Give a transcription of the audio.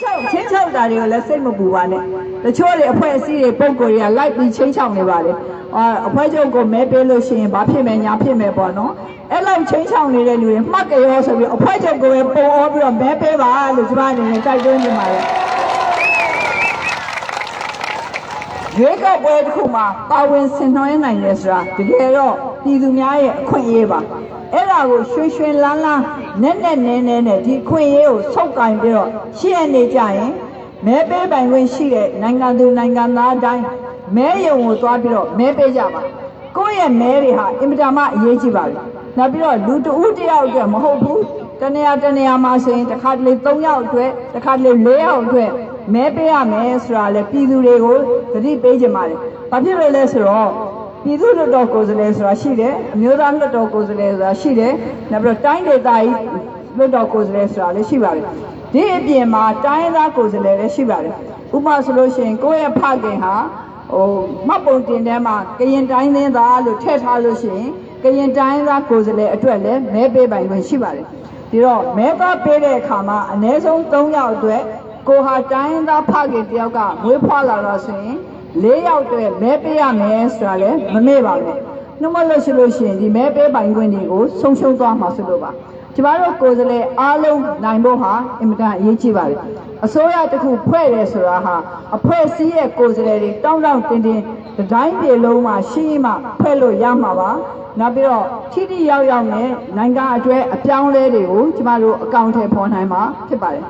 ချုပ်ချင်းချောက်တာတွေကိုလည်းစိတ်မပူပါနဲ့တချို့တွေအဖွဲ့အစည်းတွေပုံကိုယ်တွေကလိုက်ပြီးချင်းချောက်နေပါလေအာအဖွဲ့ချုပ်ကိုမဲပေးလို့ရှိရင်ဘာဖြစ်မယ်ညာဖြစ်မယ်ပေါ့နော်အဲ့လောက်ချင်းချောက်နေတဲ့လူတွေမှတ်ကြရောဆိုပြီးအဖွဲ့ချုပ်ကိုပဲပုံအောပြီးတော့မဲပေးပါလို့ကျွန်မအနေနဲ့တိုက်တွန်းနေပါတယ် ရွေးကောက်ပွဲတစ်ခုမှာပါဝင်ဆင်နွှဲနိုင်တယ်ဆိုတာတကယ်တော့ပြည်သူများရဲ့အခွင့်အရေးပါအဲ့ဒါကိုရွှေရွှင်လန်းလန်းနဲ့နဲ့နဲနဲနဲ့ဒီအခွင့်အရေးကိုဆုပ်ကင်ပြီးတော့ရှေ့အနေကြရင်မဲပေးပိုင်ခွင့်ရှိတဲ့နိုင်ငံသူနိုင်ငံသားအတိုင်းမဲရုံကိုသွားပြီးတော့မဲပေးကြပါကိုယ့်ရဲ့မဲတွေဟာအင်မတန်မှအရေးကြီးပါလေနောက်ပြီးတော့လူတဦးတစ်ယောက်အတွက်မဟုတ်ဘူး တနေရာတနေရာမှာဆိုရင်တစ်ခါတလေ3ယောက်အတွက်တစ်ခါတလေ4ယောက်အတွက်မဲပေးရမယ်ဆိုတာလေပြည်သူတွေကိုသတိပေးကြပါလေဘာဖြစ်လို့လဲဆိုတော့ပြည်သူ့လွှတ်တော်ကိုယ်စားလှယ်ဆိုတာရှိတယ်အမျိုးသားလွှတ်တော်ကိုယ်စားလှယ်ဆိုတာရှိတယ်နောက်ပြီးတော့တိုင်းဒေသကြီးလွှတ်တော်ကိုယ်စားလှယ်ဆိုတာလည်းရှိပါတယ်ဒီအပြင်မှာတိုင်းသားကိုယ်စားလှယ်လည်းရှိပါတယ်ဥပမာဆိုလို့ရှိရင်ကိုယ့်ရဲ့ဖခင်ဟာဟိုမှတ်ပုံတင်ထဲမှာကရင်တိုင်းသင်းသားလို့ထည့်ထားလို့ရှိရင်ကရင်တိုင်းသားကိုယ်စားလှယ်အတွက်လည်းမဲပေးပိုင်ခွင့်ရှိပါတယ် ဒီတော့မဲသားပေးတဲ့အခါမှာအ ਨੇ ဆုံး3ယောက်အတွက်ကိုဟာတိုင်းသားဖခင်တယောက်ကမွေးဖွားလာတော့ဆိုရင်၄ယောက်အတွက်မဲပေးရမယ်ဆိုတာလည်းမမေ့ပါဘူးနှမလို့ရှိလို့ရှိရင်ဒီမဲပေးပိုင်ခွင့်တွေကိုဆုံးရှုံးသွားမှာဆိုလို့ပါကျမတို့ကိုယ်စားလှယ်အားလုံးနိုင်ဖို့ဟာအင်မတန်အရေးကြီးပါတယ်အစိုးရတစ်ခုဖွဲ့တယ်ဆိုတာဟာအဖွဲ့အစည်းရဲ့ကိုယ်စားလှယ်တွေတောင်းတောင်းတင်းတင်းဒီတိုင်းပြည်လုံးမှာရှိမှဖွဲ့လို့ရမှာပါ နောက်ပြီးတော့ထိထိရောက်ရောက်နဲ့နိုင်ငံအတွဲအပြောင်းအလဲတွေကိုကျမတို့အကောင့်ထဲပေါ်နိုင်မှာဖြစ်ပါတယ်